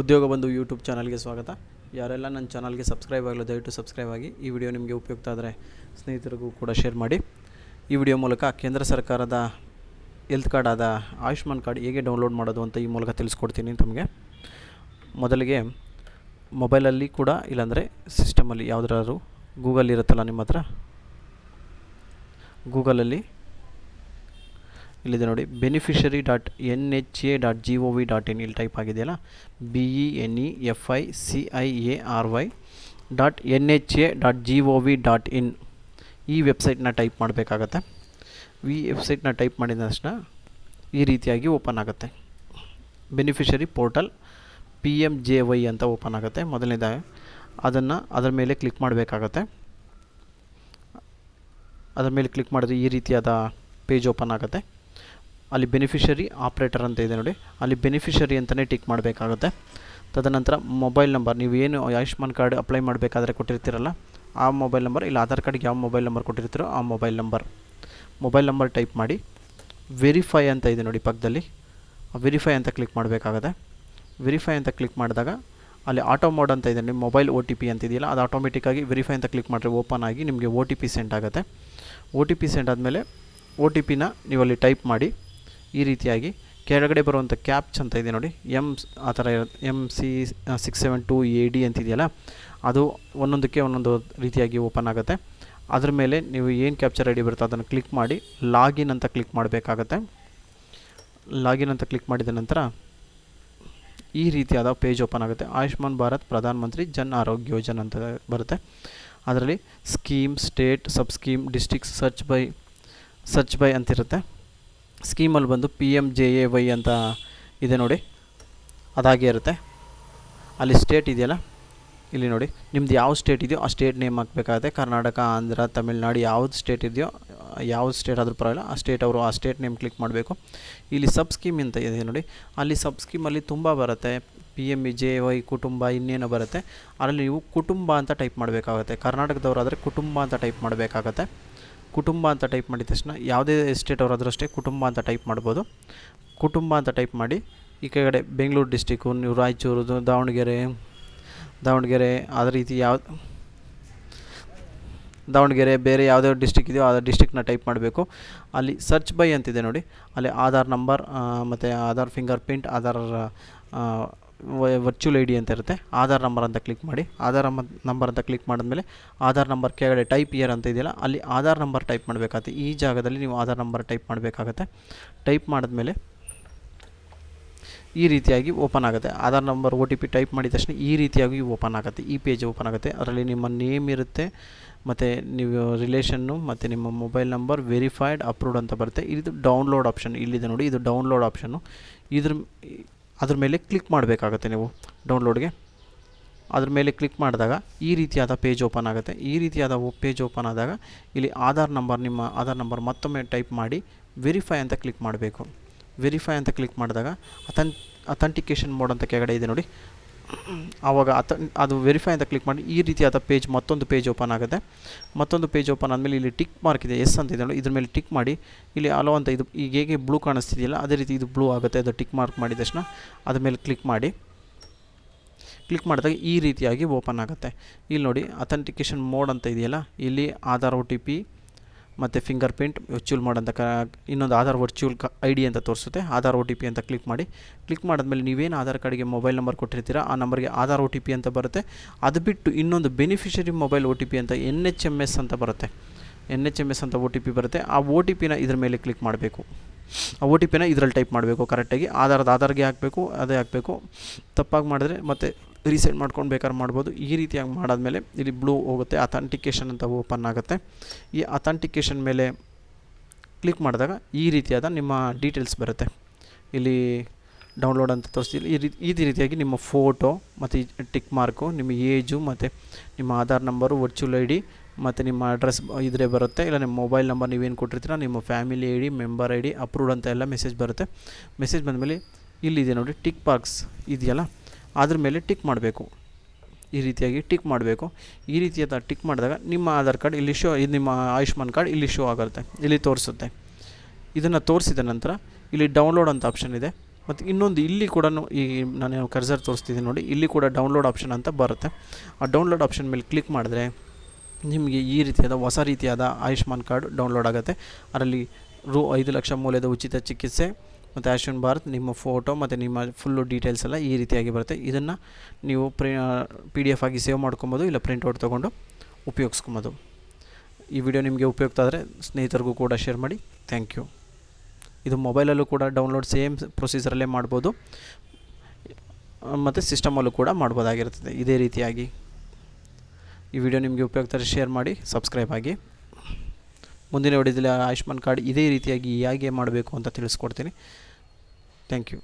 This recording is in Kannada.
ಉದ್ಯೋಗ ಬಂಧು ಯೂಟ್ಯೂಬ್ ಚಾನಲ್ಗೆ ಸ್ವಾಗತ. ಯಾರೆಲ್ಲ ನನ್ನ ಚಾನಲ್ಗೆ ಸಬ್ಸ್ಕ್ರೈಬ್ ಆಗಲು ದಯವಿಟ್ಟು ಸಬ್ಸ್ಕ್ರೈಬ್ ಆಗಿ ಈ ವಿಡಿಯೋ ನಿಮಗೆ ಉಪಯುಕ್ತ ಆದರೆ ಸ್ನೇಹಿತರಿಗೂ ಕೂಡ ಶೇರ್ ಮಾಡಿ. ಈ ವಿಡಿಯೋ ಮೂಲಕ ಕೇಂದ್ರ ಸರ್ಕಾರದ ಹೆಲ್ತ್ ಕಾರ್ಡ್ ಆದ ಆಯುಷ್ಮಾನ್ ಕಾರ್ಡ್ ಹೇಗೆ ಡೌನ್ಲೋಡ್ ಮಾಡೋದು ಅಂತ ಈ ಮೂಲಕ ತಿಳಿಸ್ಕೊಡ್ತೀನಿ ತಮಗೆ. ಮೊದಲಿಗೆ ಮೊಬೈಲಲ್ಲಿ ಕೂಡ ಇಲ್ಲಾಂದರೆ ಸಿಸ್ಟಮಲ್ಲಿ ಯಾವುದಾದ್ರು ಗೂಗಲ್ ಇರುತ್ತಲ್ಲ ನಿಮ್ಮ ಹತ್ರ? ಗೂಗಲಲ್ಲಿ ಇಲ್ಲಿದೆ ನೋಡಿ. Beneficiary dot N H A dot G O V dot in ಇಲ್ಲಿ ಟೈಪ್ ಆಗಿದೆಯಲ್ಲ? B E N E F I C I A R Y dot N H A dot G O V dot in ಈ ವೆಬ್ಸೈಟ್ನ ಟೈಪ್ ಮಾಡಬೇಕಾಗತ್ತೆ. ಈ ವೆಬ್ಸೈಟ್ನ ಟೈಪ್ ಮಾಡಿದ ತಕ್ಷಣ ಈ ರೀತಿಯಾಗಿ ಓಪನ್ ಆಗುತ್ತೆ. Beneficiary portal P M J Y ಅಂತ ಓಪನ್ ಆಗುತ್ತೆ. ಮೊದಲನೇದಾಗಿ ಅದನ್ನು ಅದರ ಮೇಲೆ ಕ್ಲಿಕ್ ಮಾಡಬೇಕಾಗತ್ತೆ. ಅದರ ಮೇಲೆ ಕ್ಲಿಕ್ ಮಾಡಿದ್ರೆ ಈ ರೀತಿಯಾದ ಪೇಜ್ ಓಪನ್ ಆಗುತ್ತೆ. ಅಲ್ಲಿ ಬೆನಿಫಿಷರಿ ಆಪ್ರೇಟರ್ ಅಂತ ಇದೆ ನೋಡಿ. ಅಲ್ಲಿ ಬೆನಿಫಿಷರಿ ಅಂತಲೇ ಟಿಕ್ ಮಾಡಬೇಕಾಗುತ್ತೆ. ತದನಂತರ ಮೊಬೈಲ್ ನಂಬರ್ ನೀವು ಏನು ಆಯುಷ್ಮಾನ್ ಕಾರ್ಡ್ ಅಪ್ಲೈ ಮಾಡಬೇಕಾದ್ರೆ ಕೊಟ್ಟಿರ್ತೀರಲ್ಲ, ಆ ಮೊಬೈಲ್ ನಂಬರ್ ಇಲ್ಲ ಆಧಾರ್ ಕಾರ್ಡ್ಗೆ ಯಾವ ಮೊಬೈಲ್ ನಂಬರ್ ಕೊಟ್ಟಿರ್ತೀರೋ ಆ mobile number mobile number type ಮಾಡಿ ವೆರಿಫೈ ಅಂತ ಇದೆ ನೋಡಿ ಪಕ್ಕದಲ್ಲಿ. ವೆರಿಫೈ ಅಂತ ಕ್ಲಿಕ್ ಮಾಡಬೇಕಾಗತ್ತೆ. ವೆರಿಫೈ ಅಂತ ಕ್ಲಿಕ್ ಮಾಡಿದಾಗ ಅಲ್ಲಿ ಆಟೋ ಮೋಡ್ ಅಂತ ಇದೆ ನಿಮ್ಮ ಮೊಬೈಲ್ ಒ ಟಿ ಪಿ ಅಂತಿದೆಯಲ್ಲ, ಅದು ಆಟೋಮೆಟಿಕ್ಕಾಗಿ ವೆರಿಫೈ ಅಂತ ಕ್ಲಿಕ್ ಮಾಡಿದ್ರೆ ಓಪನ್ ಆಗಿ ನಿಮಗೆ ಒ ಟಿ ಪಿ ಸೆಂಡ್ ಆಗುತ್ತೆ. ಒ ಟಿ ಪಿ ಸೆಂಡ್ ಆದಮೇಲೆ ಒ ಟಿ ಪಿನ ನೀವು ಅಲ್ಲಿ ಟೈಪ್ ಮಾಡಿ ಈ ರೀತಿಯಾಗಿ ಕೆಳಗಡೆ ಬರುವಂಥ ಕ್ಯಾಪ್ಚ್ ಅಂತ ಇದೆ ನೋಡಿ. ಎಂ ಆ ಥರ M C six seven two A D ಅಂತಿದೆಯಲ್ಲ, ಅದು ಒಂದೊಂದಕ್ಕೆ ಒಂದೊಂದು ರೀತಿಯಾಗಿ ಓಪನ್ ಆಗುತ್ತೆ. ಅದ್ರ ಮೇಲೆ ನೀವು ಏನು ಕ್ಯಾಪ್ಚರ್ ಐ ಡಿ ಬರುತ್ತೋ ಅದನ್ನು ಕ್ಲಿಕ್ ಮಾಡಿ ಲಾಗಿನ್ ಅಂತ ಕ್ಲಿಕ್ ಮಾಡಬೇಕಾಗತ್ತೆ. ಲಾಗಿನ್ ಅಂತ ಕ್ಲಿಕ್ ಮಾಡಿದ ನಂತರ ಈ ರೀತಿಯಾದ ಪೇಜ್ ಓಪನ್ ಆಗುತ್ತೆ. ಆಯುಷ್ಮಾನ್ ಭಾರತ್ ಪ್ರಧಾನ ಮಂತ್ರಿ ಜನ್ ಆರೋಗ್ಯ ಯೋಜನೆ ಅಂತ ಬರುತ್ತೆ. ಅದರಲ್ಲಿ scheme state sub scheme districts search by search by ಅಂತಿರುತ್ತೆ. ಸ್ಕೀಮಲ್ಲಿ ಬಂದು P M J A Y ಅಂತ ಇದೆ ನೋಡಿ. ಅದಾಗೇ ಇರುತ್ತೆ. ಅಲ್ಲಿ ಸ್ಟೇಟ್ ಇದೆಯಲ್ಲ? ಇಲ್ಲಿ ನೋಡಿ. ನಿಮ್ದು ಯಾವ ಸ್ಟೇಟ್ ಇದೆಯೋ ಆ ಸ್ಟೇಟ್ ನೇಮ್ ಹಾಕಬೇಕಾಗುತ್ತೆ. ಕರ್ನಾಟಕ, ಆಂಧ್ರ, ತಮಿಳ್ನಾಡು ಯಾವ್ದು ಸ್ಟೇಟ್ ಇದೆಯೋ ಯಾವ ಸ್ಟೇಟ್ ಆದರೂ ಪರವಾಗಿಲ್ಲ, ಆ ಸ್ಟೇಟ್ ಅವರು ಆ ಸ್ಟೇಟ್ ನೇಮ್ ಕ್ಲಿಕ್ ಮಾಡಬೇಕು. ಇಲ್ಲಿ ಸಬ್ ಸ್ಕೀಮ್ ಅಂತ ಇದೆ ನೋಡಿ. ಅಲ್ಲಿ ಸಬ್ ಸ್ಕೀಮಲ್ಲಿ ತುಂಬ ಬರುತ್ತೆ. P M E J Y ಕುಟುಂಬ ಇನ್ನೇನೋ ಬರುತ್ತೆ. ಅದರಲ್ಲಿ ನೀವು ಕುಟುಂಬ ಅಂತ ಟೈಪ್ ಮಾಡಬೇಕಾಗುತ್ತೆ. ಕರ್ನಾಟಕದವರಾದರೆ ಕುಟುಂಬ ಅಂತ ಟೈಪ್ ಮಾಡಬೇಕಾಗತ್ತೆ. ಕುಟುಂಬ ಅಂತ ಟೈಪ್ ಮಾಡಿದ ತಕ್ಷಣ ಯಾವುದೇ ಎಸ್ಟೇಟ್ ಅವರಾದರೂ ಅಷ್ಟೇ ಕುಟುಂಬ ಅಂತ ಟೈಪ್ ಮಾಡ್ಬೋದು. ಕುಟುಂಬ ಅಂತ ಟೈಪ್ ಮಾಡಿ ಈ ಕಡೆ ಬೆಂಗಳೂರು ಡಿಸ್ಟಿಕ್ಕು ನೀವು ರಾಯಚೂರು, ದಾವಣಗೆರೆ ದಾವಣಗೆರೆ ಅದೇ ರೀತಿ ಯಾವ ದಾವಣಗೆರೆ ಬೇರೆ ಯಾವುದೇ ಡಿಸ್ಟಿಕ್ ಇದೆಯೋ ಆ ಡಿಸ್ಟಿಕ್ನ ಟೈಪ್ ಮಾಡಬೇಕು. ಅಲ್ಲಿ ಸರ್ಚ್ ಬೈ ಅಂತಿದೆ ನೋಡಿ. ಅಲ್ಲಿ ಆಧಾರ್ ನಂಬರ್ ಮತ್ತು Aadhaar fingerprint Aadhaar virtual I D ಅಂತ ಇರುತ್ತೆ. ಆಧಾರ್ ನಂಬರ್ ಅಂತ ಕ್ಲಿಕ್ ಮಾಡಿ. ಆಧಾರ್ ನಂಬರ್ ಅಂತ ಕ್ಲಿಕ್ ಮಾಡಿದ್ಮೇಲೆ ಆಧಾರ್ ನಂಬರ್ ಕೆಳಗಡೆ ಟೈಪ್ ಇಯರ್ ಅಂತ ಇದೆಯಲ್ಲ, ಅಲ್ಲಿ ಆಧಾರ್ ನಂಬರ್ ಟೈಪ್ ಮಾಡಬೇಕಾಗುತ್ತೆ. ಈ ಜಾಗದಲ್ಲಿ ನೀವು ಆಧಾರ್ ನಂಬರ್ ಟೈಪ್ ಮಾಡಬೇಕಾಗತ್ತೆ. ಟೈಪ್ ಮಾಡಿದ್ಮೇಲೆ ಈ ರೀತಿಯಾಗಿ ಓಪನ್ ಆಗುತ್ತೆ. Aadhaar number O T P type ಮಾಡಿದ ತಕ್ಷಣ ಈ ರೀತಿಯಾಗಿ ಓಪನ್ ಆಗುತ್ತೆ. ಈ ಪೇಜ್ ಓಪನ್ ಆಗುತ್ತೆ. ಅದರಲ್ಲಿ ನಿಮ್ಮ ನೇಮ್ ಇರುತ್ತೆ, ಮತ್ತು ನೀವು ರಿಲೇಷನ್ನು ಮತ್ತು ನಿಮ್ಮ ಮೊಬೈಲ್ ನಂಬರ್ ವೆರಿಫೈಡ್ ಅಪ್ರೂವ್ಡ್ ಅಂತ ಬರುತ್ತೆ. ಇದು ಡೌನ್ಲೋಡ್ ಆಪ್ಷನ್ ಇಲ್ಲಿದೆ ನೋಡಿ. ಇದು ಡೌನ್ಲೋಡ್ ಆಪ್ಷನ್ನು ಇದ್ರ ಅದ್ರ ಮೇಲೆ ಕ್ಲಿಕ್ ಮಾಡಬೇಕಾಗತ್ತೆ ನೀವು ಡೌನ್ಲೋಡ್ಗೆ ಅದ್ರ ಮೇಲೆ ಕ್ಲಿಕ್ ಮಾಡಿದಾಗ ಈ ರೀತಿಯಾದ ಪೇಜ್ ಓಪನ್ ಆಗುತ್ತೆ. ಈ ರೀತಿಯಾದ ಪೇಜ್ ಓಪನ್ ಆದಾಗ ಇಲ್ಲಿ ಆಧಾರ್ ನಂಬರ್ ನಿಮ್ಮ ಆಧಾರ್ ನಂಬರ್ ಮತ್ತೊಮ್ಮೆ ಟೈಪ್ ಮಾಡಿ ವೆರಿಫೈ ಅಂತ ಕ್ಲಿಕ್ ಮಾಡಬೇಕು. ವೆರಿಫೈ ಅಂತ ಕ್ಲಿಕ್ ಮಾಡಿದಾಗ ಅಥನ್ ಅಥೆಂಟಿಕೇಷನ್ ಮೋಡ್ ಅಂತ ಕೆಳಗಡೆ ಇದೆ ನೋಡಿ. ಆವಾಗ ಅತ, ಅದು ವೆರಿಫೈ ಅಂತ ಕ್ಲಿಕ್ ಮಾಡಿ ಈ ರೀತಿಯಾದ ಪೇಜ್ ಮತ್ತೊಂದು ಪೇಜ್ ಓಪನ್ ಆಗುತ್ತೆ. ಮತ್ತೊಂದು ಪೇಜ್ ಓಪನ್ ಆದಮೇಲೆ ಇಲ್ಲಿ ಟಿಕ್ ಮಾರ್ಕ್ ಇದೆ. ಎಸ್ ಅಂತ ಇದೆ. ಇದ್ರ ಮೇಲೆ ಟಿಕ್ ಮಾಡಿ ಇಲ್ಲಿ ಅಲೋ ಅಂತ ಇದು ಈಗ ಹೇಗೆ ಬ್ಲೂ ಕಾಣಿಸ್ತಿದೆಯಲ್ಲ ಅದೇ ರೀತಿ ಇದು ಬ್ಲೂ ಆಗುತ್ತೆ. ಅದು ಟಿಕ್ ಮಾರ್ಕ್ ಮಾಡಿದ ತಕ್ಷಣ ಅದ್ರ ಮೇಲೆ ಕ್ಲಿಕ್ ಮಾಡಿ. ಕ್ಲಿಕ್ ಮಾಡಿದಾಗ ಈ ರೀತಿಯಾಗಿ ಓಪನ್ ಆಗುತ್ತೆ. ಇಲ್ಲಿ ನೋಡಿ ಅಥೆಂಟಿಕೇಷನ್ ಮೋಡ್ ಅಂತ ಇದೆಯಲ್ಲ. ಇಲ್ಲಿ ಆಧಾರ್ ಒ ಟಿ ಪಿ ಮತ್ತು ಫಿಂಗರ್ ಪ್ರಿಂಟ್ ವರ್ಚುವಲ್ ಮಾಡೋಂಥ ಕ, ಇನ್ನೊಂದು ಆಧಾರ್ ವರ್ಚುವಲ್ ಐ ಡಿ ಅಂತ ತೋರಿಸುತ್ತೆ. ಆಧಾರ್ ಒ ಟಿ ಪಿ ಅಂತ ಕ್ಲಿಕ್ ಮಾಡಿ. ಕ್ಲಿಕ್ ಮಾಡಿದ್ಮೇಲೆ ನೀವೇನು ಆಧಾರ್ ಕಾರ್ಡಿಗೆ ಮೊಬೈಲ್ ನಂಬರ್ ಕೊಟ್ಟಿರ್ತೀರ, ಆ ನಂಬರ್ಗೆ ಆಧಾರ್ ಒ ಟಿ ಪಿ ಅಂತ ಬರುತ್ತೆ. ಅದು ಬಿಟ್ಟು ಇನ್ನೊಂದು beneficiary mobile O T P ಅಂತ ಎನ್ ಎಚ್ ಎಂ ಎಸ್ ಅಂತ ಬರುತ್ತೆ. ಎನ್ ಎಚ್ ಎಂ ಎಸ್ ಅಂತ ಒ ಟಿ ಪಿ ಬರುತ್ತೆ. ಆ ಒ ಟಿ ಪಿನ ಇದ್ರ ಮೇಲೆ ಕ್ಲಿಕ್ ಮಾಡಬೇಕು. ಆ ಒ ಟಿ ಪಿನ ಇದರಲ್ಲಿ ಟೈಪ್ ಮಾಡಬೇಕು ಕರೆಕ್ಟಾಗಿ ಆಧಾರದ ಆಧಾರ್ಗೆ ಹಾಕಬೇಕು, ಅದೇ ಹಾಕಬೇಕು. ತಪ್ಪಾಗಿ ಮಾಡಿದ್ರೆ ಮತ್ತು ರೀಸೆಟ್ ಮಾಡ್ಕೊಂಡು ಬೇಕಾದ್ರೆ ಮಾಡ್ಬೋದು. ಈ ರೀತಿಯಾಗಿ ಮಾಡಾದಮೇಲೆ ಇಲ್ಲಿ ಬ್ಲೂ ಹೋಗುತ್ತೆ ಅಥೆಂಟಿಕೇಷನ್ ಅಂತ ಓಪನ್ ಆಗುತ್ತೆ. ಈ ಅಥೆಂಟಿಕೇಷನ್ ಮೇಲೆ ಕ್ಲಿಕ್ ಮಾಡಿದಾಗ ಈ ರೀತಿಯಾದ ನಿಮ್ಮ ಡೀಟೇಲ್ಸ್ ಬರುತ್ತೆ. ಇಲ್ಲಿ ಡೌನ್ಲೋಡ್ ಅಂತ ತೋರಿಸ್ತಿಲ್ಲ ಈ ರೀತಿ ಇದೇ ರೀತಿಯಾಗಿ ನಿಮ್ಮ ಫೋಟೋ ಮತ್ತು ಟಿಕ್ ಮಾರ್ಕು ನಿಮ್ಮ ಏಜು ಮತ್ತು ನಿಮ್ಮ Aadhaar number virtual I D ಮತ್ತು ನಿಮ್ಮ ಅಡ್ರೆಸ್ ಇದ್ರೆ ಬರುತ್ತೆ. ಇಲ್ಲ ನಿಮ್ಮ ಮೊಬೈಲ್ ನಂಬರ್ ನೀವೇನು ಕೊಟ್ಟಿರ್ತೀರ, ನಿಮ್ಮ family I D member I D approved ಅಂತ ಎಲ್ಲ ಮೆಸೇಜ್ ಬರುತ್ತೆ. ಮೆಸೇಜ್ ಬಂದಮೇಲೆ ಇಲ್ಲಿದೆ ನೋಡಿ ಟಿಕ್ ಪಾರ್ಕ್ಸ್ ಇದೆಯಲ್ಲ? ಅದ್ರ ಮೇಲೆ ಟಿಕ್ ಮಾಡಬೇಕು. ಈ ರೀತಿಯಾಗಿ ಟಿಕ್ ಮಾಡಬೇಕು. ಈ ರೀತಿಯಾದ ಟಿಕ್ ಮಾಡಿದಾಗ ನಿಮ್ಮ ಆಧಾರ್ ಕಾರ್ಡ್ ಇಲ್ಲಿ ಶೋ ಇದು ನಿಮ್ಮ ಆಯುಷ್ಮಾನ್ ಕಾರ್ಡ್ ಇಲ್ಲಿ ಶೋ ಆಗುತ್ತೆ, ಇಲ್ಲಿ ತೋರಿಸುತ್ತೆ. ಇದನ್ನು ತೋರಿಸಿದ ನಂತರ ಇಲ್ಲಿ ಡೌನ್ಲೋಡ್ ಅಂತ ಆಪ್ಷನ್ ಇದೆ. ಮತ್ತು ಇನ್ನೊಂದು ಇಲ್ಲಿ ಕೂಡ ಈ ನಾನು ಕರ್ಸರ್ ತೋರಿಸ್ತಿದ್ದೀನಿ ನೋಡಿ, ಇಲ್ಲಿ ಕೂಡ ಡೌನ್ಲೋಡ್ ಆಪ್ಷನ್ ಅಂತ ಬರುತ್ತೆ. ಆ ಡೌನ್ಲೋಡ್ ಆಪ್ಷನ್ ಮೇಲೆ ಕ್ಲಿಕ್ ಮಾಡಿದ್ರೆ ನಿಮಗೆ ಈ ರೀತಿಯಾದ ಹೊಸ ರೀತಿಯಾದ ಆಯುಷ್ಮಾನ್ ಕಾರ್ಡ್ ಡೌನ್ಲೋಡ್ ಆಗುತ್ತೆ. ಅದರಲ್ಲಿ ರು ಐದು ಲಕ್ಷ ಮೌಲ್ಯದ ಉಚಿತ ಚಿಕಿತ್ಸೆ ಮತ್ತು ಆಯುಷ್ಮಾನ್ ಭಾರತ್, ನಿಮ್ಮ ಫೋಟೋ ಮತ್ತು ನಿಮ್ಮ ಫುಲ್ಲು ಡೀಟೇಲ್ಸ್ ಎಲ್ಲ ಈ ರೀತಿಯಾಗಿ ಬರುತ್ತೆ. ಇದನ್ನು ನೀವು ಪ್ರಿ ಪಿ ಡಿ ಎಫ್ ಆಗಿ ಸೇವ್ ಮಾಡ್ಕೊಬೋದು ಇಲ್ಲ ಪ್ರಿಂಟ್ಔಟ್ ತೊಗೊಂಡು ಉಪಯೋಗಿಸ್ಕೊಬೋದು. ಈ ವಿಡಿಯೋ ನಿಮಗೆ ಉಪಯುಕ್ತ ಆದರೆ ಸ್ನೇಹಿತರಿಗೂ ಕೂಡ ಶೇರ್ ಮಾಡಿ. ಥ್ಯಾಂಕ್ ಯು ಇದು ಮೊಬೈಲಲ್ಲೂ ಕೂಡ ಡೌನ್ಲೋಡ್ ಸೇಮ್ ಪ್ರೊಸೀಜರಲ್ಲೇ ಮಾಡ್ಬೋದು. ಮತ್ತು ಸಿಸ್ಟಮಲ್ಲೂ ಕೂಡ ಮಾಡ್ಬೋದಾಗಿರ್ತದೆ ಇದೇ ರೀತಿಯಾಗಿ. ಈ ವಿಡಿಯೋ ನಿಮಗೆ ಉಪಯುಕ್ತ ಶೇರ್ ಮಾಡಿ ಸಬ್ಸ್ಕ್ರೈಬ್ ಆಗಿ. ಮುಂದಿನ ವಿಡಿಯೋದಲ್ಲಿ ಆಯುಷ್ಮಾನ್ ಕಾರ್ಡ್ ಇದೇ ರೀತಿಯಾಗಿ ಹೇಗೆ ಮಾಡಬೇಕು ಅಂತ ತಿಳಿಸ್ಕೊಡ್ತೀನಿ. Thank you